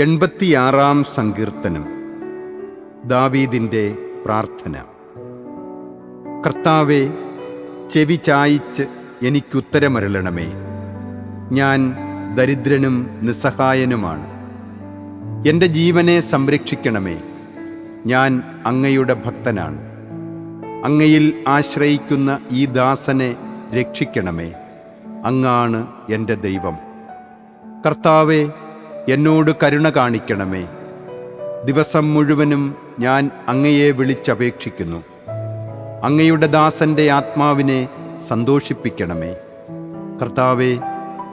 എൺപത്തിയാറാം സങ്കീർത്തനം. ദാവീദിന്റെ പ്രാർത്ഥന. കർത്താവെ ചെവി ചായിച്ച് എനിക്കുത്തരമരളണമേ. ഞാൻ ദരിദ്രനും നിസ്സഹായനുമാണ്. എന്റെ ജീവനെ സംരക്ഷിക്കണമേ. ഞാൻ അങ്ങയുടെ ഭക്തനാണ്. അങ്ങയിൽ ആശ്രയിക്കുന്ന ഈ ദാസനെ രക്ഷിക്കണമേ. അങ്ങാണ് എന്റെ ദൈവം. കർത്താവെ എന്നോട് കരുണ കാണിക്കണമേ. ദിവസം മുഴുവനും ഞാൻ അങ്ങയെ വിളിച്ചപേക്ഷിക്കുന്നു. അങ്ങയുടെ ദാസന്റെ ആത്മാവിനെ സന്തോഷിപ്പിക്കണമേ. കർത്താവെ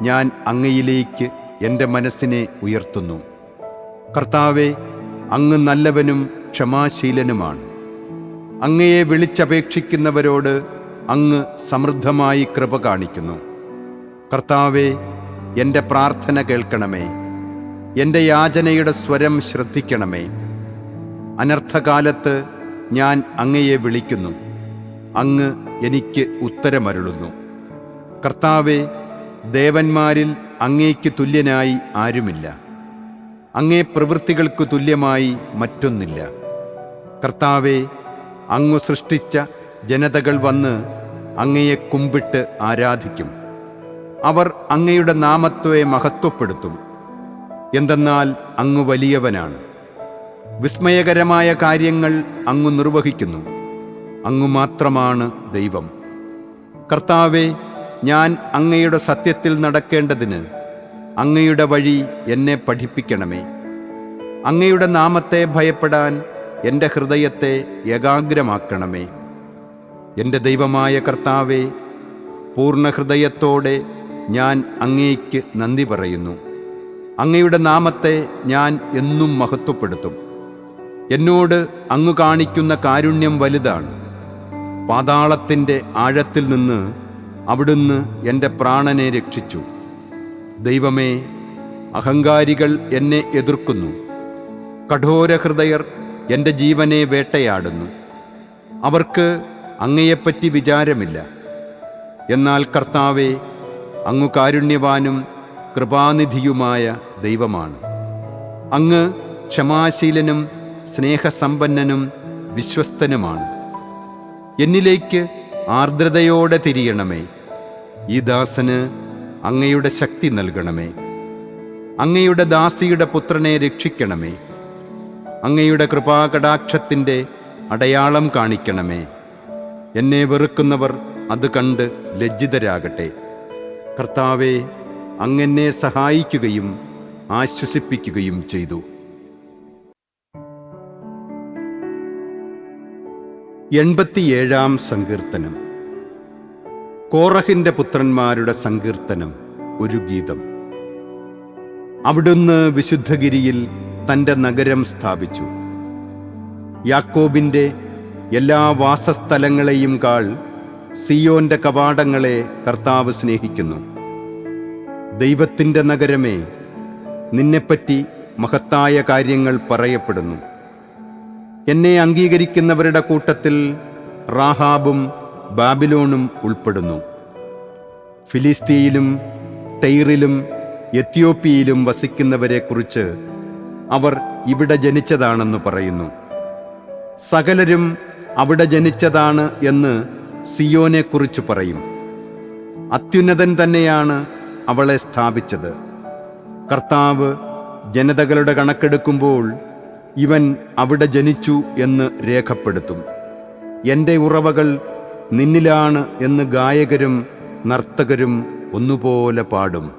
ഞാൻ അങ്ങയിലേക്ക് എന്റെ മനസ്സിനെ ഉയർത്തുന്നു. കർത്താവെ അങ്ങ് നല്ലവനും ക്ഷമാശീലനുമാണ്. അങ്ങയെ വിളിച്ചപേക്ഷിക്കുന്നവരോട് അങ്ങ് സമൃദ്ധമായി കൃപ കാണിക്കുന്നു. കർത്താവെ എന്റെ പ്രാർത്ഥന കേൾക്കണമേ. എന്റെ യാചനയുടെ സ്വരം ശ്രദ്ധിക്കണമേ. അനർത്ഥകാലത്ത് ഞാൻ അങ്ങയെ വിളിക്കുന്നു. അങ്ങ് എനിക്ക് ഉത്തരമരുളുന്നു. കർത്താവെ ദേവന്മാരിൽ അങ്ങേക്ക് തുല്യനായി ആരുമില്ല. അങ്ങേ പ്രവൃത്തികൾക്ക് തുല്യമായി മറ്റൊന്നില്ല. കർത്താവെ അങ്ങു സൃഷ്ടിച്ച ജനതകൾ വന്ന് അങ്ങയെ കുമ്പിട്ട് ആരാധിക്കും. അവർ അങ്ങയുടെ നാമത്വയെ മഹത്വപ്പെടുത്തും. എന്തെന്നാൽ അങ്ങ് വലിയവനാണ്. വിസ്മയകരമായ കാര്യങ്ങൾ അങ്ങ് നിർവഹിക്കുന്നു. അങ്ങ് മാത്രമാണ് ദൈവം. കർത്താവെ ഞാൻ അങ്ങയുടെ സത്യത്തിൽ നടക്കേണ്ടതിന് അങ്ങയുടെ വഴി എന്നെ പഠിപ്പിക്കണമേ. അങ്ങയുടെ നാമത്തെ ഭയപ്പെടാൻ എന്റെ ഹൃദയത്തെ ഏകാഗ്രമാക്കണമേ. എന്റെ ദൈവമായ കർത്താവെ പൂർണ ഹൃദയത്തോടെ ഞാൻ അങ്ങേക്ക് നന്ദി പറയുന്നു. അങ്ങയുടെ നാമത്തെ ഞാൻ എന്നും മഹത്വപ്പെടുത്തും. എന്നോട് അങ്ങ് കാണിക്കുന്ന കാരുണ്യം വലുതാണ്. പാതാളത്തിന്റെ ആഴത്തിൽ നിന്ന് അവിടുന്ന് എന്റെ പ്രാണനെ രക്ഷിച്ചു. ദൈവമേ അഹങ്കാരികൾ എന്നെ എതിർക്കുന്നു. കഠോരഹൃദയർ എന്റെ ജീവനെ വേട്ടയാടുന്നു. അവർക്ക് അങ്ങയെപ്പറ്റി വിചാരമില്ല. എന്നാൽ കർത്താവെ അങ്ങു കാരുണ്യവാനും കൃപാനിധിയുമായ ദൈവമാണ്. അങ്ങ് ക്ഷമാശീലനും സ്നേഹസമ്പന്നനും വിശ്വസ്തനുമാണ്. എന്നിലേക്ക് ആർദ്രതയോടെ തിരിയണമേ. ഈ ദാസന് അങ്ങയുടെ ശക്തി നൽകണമേ. അങ്ങയുടെ ദാസിയുടെ പുത്രനെ രക്ഷിക്കണമേ. അങ്ങയുടെ കൃപാകടാക്ഷത്തിന്റെ അടയാളം കാണിക്കണമേ. എന്നെ വെറുക്കുന്നവർ അത് കണ്ട് ലജ്ജിതരാകട്ടെ. കർത്താവെ അങ്ങെന്നെ സഹായിക്കുകയും ആശ്വസിപ്പിക്കുകയും ചെയ്തു. എൺപത്തിയേഴാം സങ്കീർത്തനം. കോറഹിന്റെ പുത്രന്മാരുടെ സങ്കീർത്തനം ഒരു ഗീതം. അവിടുന്ന് വിശുദ്ധഗിരിയിൽ തന്റെ നഗരം സ്ഥാപിച്ചു. യാക്കോബിന്റെ എല്ലാ വാസസ്ഥലങ്ങളെയും കാൾ സിയോന്റെ കവാടങ്ങളെ കർത്താവ് സ്നേഹിക്കുന്നു. ദൈവത്തിന്റെ നഗരമേ നിന്നെപ്പറ്റി മഹത്തായ കാര്യങ്ങൾ പറയപ്പെടുന്നു. എന്നെ അംഗീകരിക്കുന്നവരുടെ കൂട്ടത്തിൽ റാഹാബും ബാബിലോണും ഉൾപ്പെടുന്നു. ഫിലിസ്തീയിലും ടൈറിലും എത്യോപ്യയിലും വസിക്കുന്നവരെക്കുറിച്ച് അവർ ഇവിടെ ജനിച്ചതാണെന്ന് പറയുന്നു. സകലരും അവിടെ ജനിച്ചതാണ് എന്ന് സിയോനെക്കുറിച്ച് പറയും. അത്യുന്നതൻ തന്നെയാണ് അവളെ സ്ഥാപിച്ചത്. കർത്താവ് ജനതകളുടെ കണക്കെടുക്കുമ്പോൾ ഇവൻ അവിടെ ജനിച്ചു എന്ന് രേഖപ്പെടുത്തും. എന്റെ ഉറവകൾ നിന്നിലാണ് എന്ന് ഗായകരും നർത്തകരും ഒന്നുപോലെ പാടും.